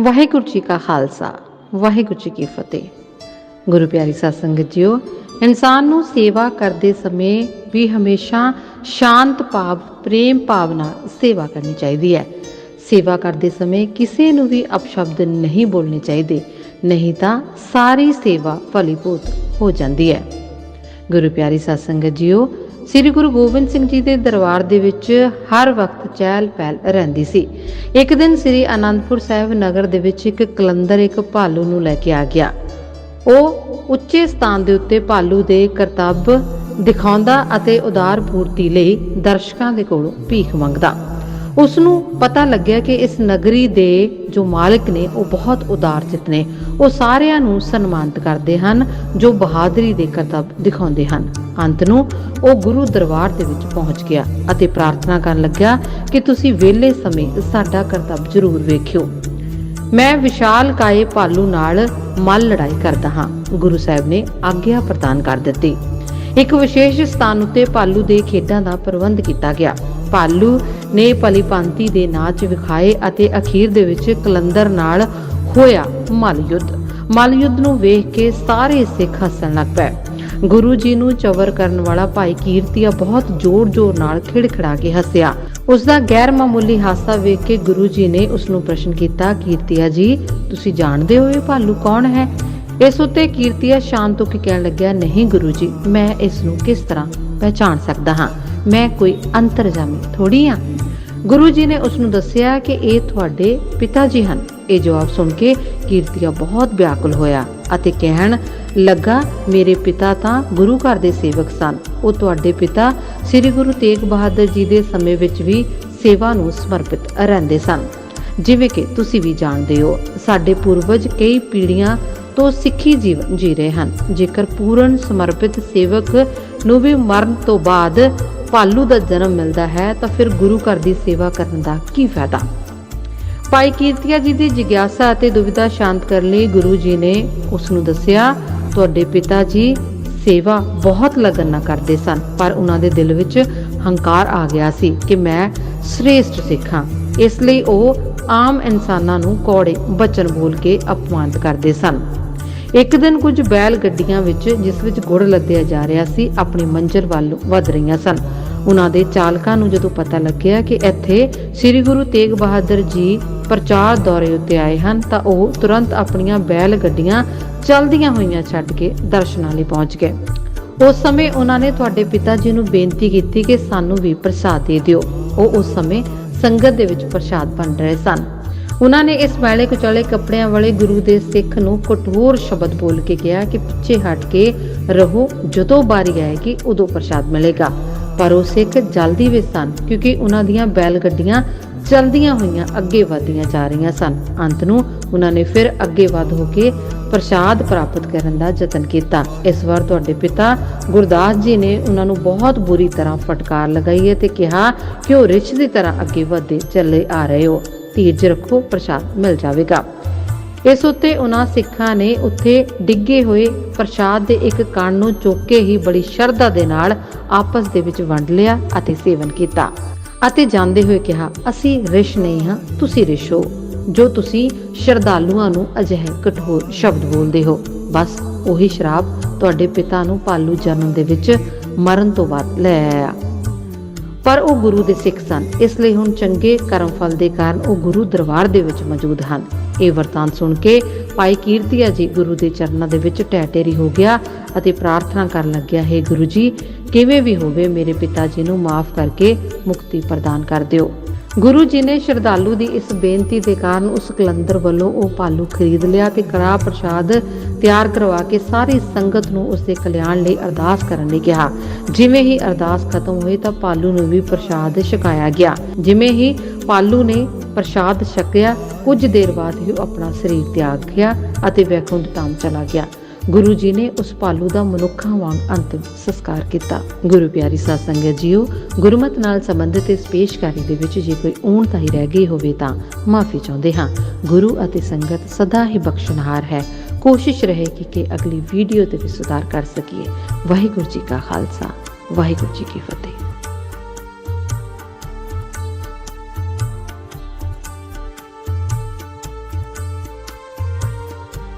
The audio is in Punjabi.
ਵਾਹਿਗੁਰੂ ਜੀ ਕਾ ਖਾਲਸਾ, ਵਾਹਿਗੁਰੂ ਜੀ ਕੀ ਫਤਿਹ। ਗੁਰੂ ਪਿਆਰੀ ਸਾਧ ਸੰਗਤ ਜੀਓ, ਇਨਸਾਨ ਨੂੰ ਸੇਵਾ ਕਰਦੇ ਸਮੇਂ ਵੀ ਹਮੇਸ਼ਾ ਸ਼ਾਂਤ ਭਾਵ, ਪ੍ਰੇਮ ਭਾਵ ਨਾਲ ਸੇਵਾ ਕਰਨੀ ਚਾਹੀਦੀ ਹੈ। ਸੇਵਾ ਕਰਦੇ ਸਮੇਂ ਕਿਸੇ ਨੂੰ ਵੀ ਅਪਸ਼ਬਦ ਨਹੀਂ ਬੋਲਣੇ ਚਾਹੀਦੇ, ਨਹੀਂ ਤਾਂ ਸਾਰੀ ਸੇਵਾ ਫਲੀਭੂਤ ਹੋ ਜਾਂਦੀ ਹੈ। ਗੁਰੂ ਪਿਆਰੀ ਸਾਧ ਸੰਗਤ ਜੀਓ ਸ੍ਰੀ ਗੁਰੂ ਗੋਬਿੰਦ ਸਿੰਘ ਜੀ ਦੇ ਦਰਬਾਰ ਦੇ ਵਿੱਚ ਹਰ ਵਕਤ ਚਹਿਲ ਪਹਿਲ ਰਹਿੰਦੀ ਸੀ। ਇੱਕ ਦਿਨ ਸ੍ਰੀ ਆਨੰਦਪੁਰ ਸਾਹਿਬ ਨਗਰ ਦੇ ਵਿੱਚ ਇੱਕ ਕਲੰਦਰ, ਇੱਕ ਭਾਲੂ ਨੂੰ ਲੈ ਕੇ ਆ ਗਿਆ। ਉਹ ਉੱਚੇ ਸਥਾਨ ਦੇ ਉੱਤੇ ਭਾਲੂ ਦੇ ਕਰਤੱਵ ਦਿਖਾਉਂਦਾ ਅਤੇ ਉਦਾਰ ਪੂਰਤੀ ਲਈ ਦਰਸ਼ਕਾਂ ਦੇ ਕੋਲੋਂ ਭੀਖ ਮੰਗਦਾ। ਉਸ ਨੂੰ ਪਤਾ ਲੱਗਿਆ ਕਿ ਇਸ ਨਗਰੀ ਦੇ ਜੋ ਮਾਲਕ ਨੇ, ਉਹ ਬਹੁਤ ਉਦਾਰ ਚਿੱਤ ਨੇ। ਉਹ ਸਾਰਿਆਂ ਨੂੰ ਸਨਮਾਨਿਤ ਕਰਦੇ ਹਨ, ਜੋ ਬਹਾਦਰੀ ਦੇ ਕਰਤੱਵ ਦਿਖਾਉਂਦੇ ਹਨ। ਅੰਤ ਨੂੰ ਉਹ ਗੁਰੂ ਦਰਬਾਰ ਦੇ ਵਿੱਚ ਪਹੁੰਚ ਗਿਆ ਅਤੇ ਪ੍ਰਾਰਥਨਾ ਕਰਨ ਲੱਗਾ ਕਿ ਤੁਸੀਂ ਵਿਹਲੇ ਸਮੇਂ ਸਾਡਾ ਕਰਤੱਵ ਜ਼ਰੂਰ ਵੇਖਿਓ। ਮੈਂ ਵਿਸ਼ਾਲ ਕਾਏ ਭਾਲੂ ਨਾਲ ਮੱਲ ਲੜਾਈ ਕਰਦਾ ਹਾਂ, ਗੁਰੂ ਸਾਹਿਬ ਨੇ ਆਗਿਆ ਪ੍ਰਦਾਨ ਕਰ ਦਿੱਤੀ। ਇੱਕ ਵਿਸ਼ੇਸ਼ ਸਥਾਨ ਉੱਤੇ ਭਾਲੂ ਦੇ ਖੇਡਾਂ ਦਾ ਪ੍ਰਬੰਧ ਕੀਤਾ ਗਿਆ। ਭਾਲੂ ਨੇ ਭਲੀਭਾਂਤੀ ਦੇ ਨਾਚ ਵਿਖਾਏ ਅਤੇ ਅਖੀਰ ਦੇ ਵਿੱਚ ਕਲੰਦਰ ਨਾਲ ਹੋਇਆ ਮੱਲ ਯੁੱਧ ਮੱਲ ਯੁੱਧ ਨੂੰ ਵੇਖ ਕੇ ਸਾਰੇ ਸਿੱਖ ਹੱਸਣ ਲੱਗ ਪਏ। ਗੁਰੂ ਜੀ ਨੂੰ ਚਵਰ ਕਰਨ ਵਾਲਾ ਭਾਈ ਕੀਰਤੀਆ ਬਹੁਤ ਜ਼ੋਰ-ਜ਼ੋਰ ਨਾਲ ਖਿੜਖੜਾ ਕੇ ਹੱਸਿਆ। ਉਸ ਦਾ ਗੈਰ ਮਾਮੂਲੀ ਹਾਸਾ ਵੇਖ ਕੇ ਗੁਰੂ ਜੀ ਨੇ ਉਸ ਨੂੰ ਪ੍ਰਸ਼ਨ ਕੀਤਾ, ਕੀਰਤੀਆ ਜੀ, ਤੁਸੀਂ ਜਾਣਦੇ ਹੋ ਇਹ ਭਾਲੂ ਕੌਣ ਹੈ? ਇਸ ਉੱਤੇ ਕੀਰਤੀਆ ਸ਼ਾਂਤ ਹੋ ਕੇ ਕਹਿਣ ਲੱਗਿਆ, ਨਹੀਂ ਗੁਰੂ ਜੀ, ਮੈਂ ਇਸ ਨੂੰ ਕਿਸ ਤਰ੍ਹਾਂ ਪਹਿਚਾਣ ਸਕਦਾ ਹਾਂ? ਮੈਂ ਕੋਈ ਅੰਤਰਜਾਮੀ ਥੋੜੀ ਆ ਗੁਰੂ ਜੀ ਨੇ ਉਸ ਨੂੰ ਦੱਸਿਆ ਕਿ ਇਹ ਤੁਹਾਡੇ ਪਿਤਾ ਜੀ ਹਨ। ਇਹ ਜਵਾਬ ਸੁਣ ਕੇ ਕੀਰਤੀਆ ਬਹੁਤ ਵਿਆਕੁਲ ਹੋਇਆ ਅਤੇ ਕਹਿਣ ਲੱਗਾ, ਮੇਰੇ ਪਿਤਾ ਤਾਂ ਗੁਰੂ ਘਰ ਦੇ ਸੇਵਕ ਸਨ। ਉਹ ਤੁਹਾਡੇ ਪਿਤਾ ਸ੍ਰੀ ਗੁਰੂ ਤੇਗ ਬਹਾਦਰ ਜੀ ਦੇ ਸਮੇਂ ਵਿੱਚ ਵੀ ਸੇਵਾ ਨੂੰ ਸਮਰਪਿਤ ਰਹਿੰਦੇ ਸਨ। ਜਿਵੇਂ ਕਿ ਤੁਸੀਂ ਵੀ ਜਾਣਦੇ ਹੋ, ਸਾਡੇ ਪੂਰਵਜ ਕਈ ਪੀੜ੍ਹੀਆਂ ਤੋਂ ਸਿੱਖੀ ਜੀਵਨ ਜੀ ਰਹੇ ਹਨ। ਜੇਕਰ ਪੂਰਨ ਸਮਰਪਿਤ ਸੇਵਕ ਨੂੰ ਵੀ ਮਰਨ ਤੋਂ ਬਾਅਦ ਪਾਲੂ ਦਾ ਜਨਮ ਮਿਲਦਾ ਹੈ, ਤਾਂ ਫਿਰ ਗੁਰੂ ਘਰ ਦੀ ਸੇਵਾ ਕਰਨ ਦਾ ਕੀ ਫਾਇਦਾ? ਭਾਈ ਕੀਰਤੀਆ ਜੀ ਦੀ ਜਿਗਿਆਸਾ ਅਤੇ ਦੁਵਿਧਾ ਸ਼ਾਂਤ ਕਰਨ ਲਈ ਗੁਰੂ ਜੀ ਨੇ ਉਸ ਨੂੰ ਦੱਸਿਆ, ਤੁਹਾਡੇ ਪਿਤਾ ਜੀ ਸੇਵਾ ਬਹੁਤ ਲਗਨ ਨਾਲ ਕਰਦੇ ਸਨ, ਪਰ ਉਹਨਾਂ ਦੇ ਦਿਲ ਵਿੱਚ ਹੰਕਾਰ ਆ ਗਿਆ ਸੀ ਕਿ ਮੈਂ ਸ੍ਰੇਸ਼ਟ ਸਿੱਖ। ਹਾਂ ਇਸ ਲਈ ਉਹ ਆਮ ਇਨਸਾਨਾਂ ਨੂੰ ਕੌੜੇ ਬਚਨ ਬੋਲ ਕੇ ਅਪਮਾਨਿਤ ਕਰਦੇ ਸਨ। ਇੱਕ ਦਿਨ ਕੁਝ ਬੈਲ ਗੱਡੀਆਂ ਵਿੱਚ, ਜਿਸ ਵਿੱਚ ਗੁੜ ਲੱਦਿਆ ਜਾ ਰਿਹਾ ਸੀ, ਆਪਣੀ ਮੰਜ਼ਿਲ ਵੱਲ ਵਧ ਰਹੀਆਂ ਸਨ। ਉਹਨਾਂ ਦੇ ਚਾਲਕਾਂ ਨੂੰ ਜਦੋਂ ਪਤਾ ਲੱਗਿਆ ਕਿ ਇੱਥੇ ਸ੍ਰੀ ਗੁਰੂ ਤੇਗ ਬਹਾਦਰ ਜੀ ਪ੍ਰਚਾਰ ਦੌਰੇ ਉੱਤੇ ਆਏ ਹਨ, ਤਾਂ ਉਹ ਤੁਰੰਤ ਆਪਣੀਆਂ ਬੈਲ ਗੱਡੀਆਂ ਚਲਦੀਆਂ ਹੋਈਆਂ ਛੱਡ ਕੇ ਦਰਸ਼ਨਾਂ ਲਈ ਪਹੁੰਚ ਗਏ। ਉਸ ਸਮੇਂ ਉਹਨਾਂ ਨੇ ਤੁਹਾਡੇ ਪਿਤਾ ਜੀ ਨੂੰ ਬੇਨਤੀ ਕੀਤੀ ਕਿ ਸਾਨੂੰ ਵੀ ਪ੍ਰਸਾਦ ਦੇ ਦਿਓ। ਉਹ ਉਸ ਸਮੇਂ ਸੰਗਤ ਦੇ ਵਿੱਚ ਪ੍ਰਸਾਦ ਵੰਡ ਰਹੇ ਸਨ। ਉਹਨਾਂ ਨੇ ਇਸ ਮੈਲੇ ਕੁਚਲੇ ਕੱਪੜਿਆਂ ਵਾਲੇ ਗੁਰੂ ਦੇ ਸਿੱਖ ਨੂੰ ਕਠੋਰ ਸ਼ਬਦ ਬੋਲ ਕੇ ਕਿਹਾ ਕਿ ਪਿੱਛੇ ਹਟ ਕੇ ਰਹੋ, ਜਦੋਂ ਬਾਰੀ ਆਏਗੀ ਉਦੋਂ ਪ੍ਰਸਾਦ ਮਿਲੇਗਾ। ਪਰ ਉਹ ਸਿੱਖ ਜਲਦੀ ਵਿੱਚ ਸਨ, ਕਿਉਂਕਿ ਉਹਨਾਂ ਦੀਆਂ ਬੈਲ ਗੱਡੀਆਂ ਚਲਦੀਆਂ ਹੋਈਆਂ ਅੱਗੇ ਵਧਦੀਆਂ ਜਾ ਰਹੀਆਂ ਸਨ। ਅੰਤ ਨੂੰ ਉਹਨਾਂ ਨੇ ਫਿਰ ਅੱਗੇ ਵਧ ਹੋ ਕੇ ਪ੍ਰਸਾਦ ਪ੍ਰਾਪਤ ਕਰਨ ਦਾ ਯਤਨ ਕੀਤਾ। ਇਸ ਵਾਰ ਤੁਹਾਡੇ ਪਿਤਾ ਗੁਰਦਾਸ ਜੀ ਨੇ ਉਹਨਾਂ ਨੂੰ ਬਹੁਤ ਬੁਰੀ ਤਰ੍ਹਾਂ ਫਟਕਾਰ ਲਗਾਈ ਹੈ ਤੇ ਕਿਹਾ ਕਿ ਉਹ ਰਿਛ ਦੀ ਤਰ੍ਹਾਂ ਅੱਗੇ ਵਧਦੇ ਚੱਲੇ ਆ ਰਹੇ ਹੋ। ਧੀਰਜ ਰੱਖੋ, ਪ੍ਰਸਾਦ ਮਿਲ ਜਾਵੇਗਾ। ਇਸ ਉੱਤੇ ਉਹਨਾਂ ਸਿੱਖਾਂ ਨੇ ਉੱਥੇ ਡਿੱਗੇ ਹੋਏ ਪ੍ਰਸਾਦ ਦੇ ਇੱਕ ਕਣ ਨੂੰ ਚੁੱਕ ਕੇ ਹੀ ਬੜੀ ਸ਼ਰਧਾ ਦੇ ਨਾਲ ਆਪਸ ਦੇ ਵਿੱਚ ਵੰਡ ਲਿਆ ਅਤੇ ਸੇਵਨ ਕੀਤਾ। ਅਤੇ ਜਾਂਦੇ ਹੋਏ ਕਿਹਾ, ਅਸੀਂ ਰਿਸ਼ ਨਹੀਂ ਹਾਂ, ਤੁਸੀਂ ਰਿਸ਼ ਹੋ ਜੋ ਤੁਸੀਂ ਸ਼ਰਧਾਲੂਆਂ ਨੂੰ ਅਜਿਹੇ ਕਠੋਰ ਸ਼ਬਦ ਬੋਲਦੇ ਹੋ। ਬਸ ਉਹੀ ਸ਼ਰਾਬ ਤੁਹਾਡੇ ਪਿਤਾ ਨੂੰ ਪਾਲੂ ਜਨਮ ਦੇ ਵਿੱਚ ਮਰਨ ਤੋਂ ਬਾਅਦ ਲੈ ਆਇਆ। ਪਰ ਉਹ ਗੁਰੂ ਦੇ ਸਿੱਖ ਸਨ। ਇਸ ਲਈ ਹੁਣ ਚੰਗੇ ਕਰਮ ਫਲ ਦੇ ਕਾਰਨ ਉਹ ਗੁਰੂ ਦਰਬਾਰ ਦੇ ਵਿੱਚ ਮੌਜੂਦ ਹਨ। ਇਹ ਵਰਤਾਨ ਸੁਣ ਕੇ ਭਾਈ ਕੀਰਤੀਆ ਜੀ ਗੁਰੂ ਦੇ ਚਰਨਾਂ ਦੇ ਵਿੱਚ ਟੈਟੇਰੀ ਹੋ ਗਿਆ ਅਤੇ ਪ੍ਰਾਰਥਨਾ ਕਰਨ ਲੱਗਿਆ, ਹੈ ਗੁਰੂ ਜੀ, ਕਿਵੇਂ ਵੀ ਹੋਵੇ ਮੇਰੇ ਪਿਤਾ ਜੀ ਨੂੰ ਮਾਫ ਕਰਕੇ ਮੁਕਤੀ ਪ੍ਰਦਾਨ ਕਰ ਦਿਓ। ਗੁਰੂ ਜੀ ਨੇ ਸ਼ਰਧਾਲੂ ਦੀ ਇਸ ਬੇਨਤੀ ਦੇ ਕਾਰਨ ਉਸ ਕਲੰਦਰ ਵੱਲੋਂ ਉਹ ਪਾਲੂ ਖਰੀਦ ਲਿਆ ਤੇ ਕੜਾ ਪ੍ਰਸ਼ਾਦ ਤਿਆਰ ਕਰਵਾ ਕੇ ਸਾਰੀ ਸੰਗਤ ਨੂੰ ਉਸ ਦੇ ਕਲਿਆਣ ਲਈ ਅਰਦਾਸ ਕਰਨ ਲਈ ਕਿਹਾ। ਜਿਵੇਂ ਹੀ ਅਰਦਾਸ ਖਤਮ ਹੋਈ ਤਾਂ ਪਾਲੂ ਨੂੰ ਵੀ ਪ੍ਰਸ਼ਾਦ ਛਕਾਇਆ ਗਿਆ। ਜਿਵੇਂ ਹੀ ਪਾਲੂ ਨੇ ਪ੍ਰਸ਼ਾਦ ਛਕਿਆ, ਕੁਝ ਦੇਰ ਬਾਅਦ ਹੀ ਉਹ ਆਪਣਾ ਸਰੀਰ ਤਿਆਗ ਗਿਆ ਅਤੇ ਵੈਕੁੰਠ ਧਾਮ ਚਲਾ ਗਿਆ। ਗੁਰੂ ਜੀ ਨੇ ਉਸ ਪਾਲੂ ਦਾ ਮਨੁੱਖਾਂ ਵਾਂਗ ਅੰਤਿਮ ਸੰਸਕਾਰ ਕੀਤਾ। ਗੁਰੂ ਪਿਆਰੀ ਸਾਧ ਸੰਗਤ ਜੀਓ, ਗੁਰਮਤ ਨਾਲ ਸੰਬੰਧਿਤ ਇਸ ਪੇਸ਼ਕਾਰੀ ਦੇ ਵਿੱਚ ਜੇ ਕੋਈ ਊਣ ਊਣਤਾਈ ਰਹਿ ਗਈ ਹੋਵੇ ਤਾਂ ਮਾਫੀ ਚਾਹੁੰਦੇ ਹਾਂ। ਗੁਰੂ ਅਤੇ ਸੰਗਤ ਸਦਾ ਹੀ ਬਖਸ਼ਣਹਾਰ ਹੈ। ਕੋਸ਼ਿਸ਼ ਰਹੇਗੀ ਕਿ ਅਗਲੀ ਵੀਡੀਓ ਤੇ ਵੀ ਸੁਧਾਰ ਕਰ ਸਕੀਏ। ਵਾਹਿਗੁਰੂ ਜੀ ਕਾ ਖਾਲਸਾ, ਵਾਹਿਗੁਰੂ ਜੀ ਕੀ ਫਤਿਹ।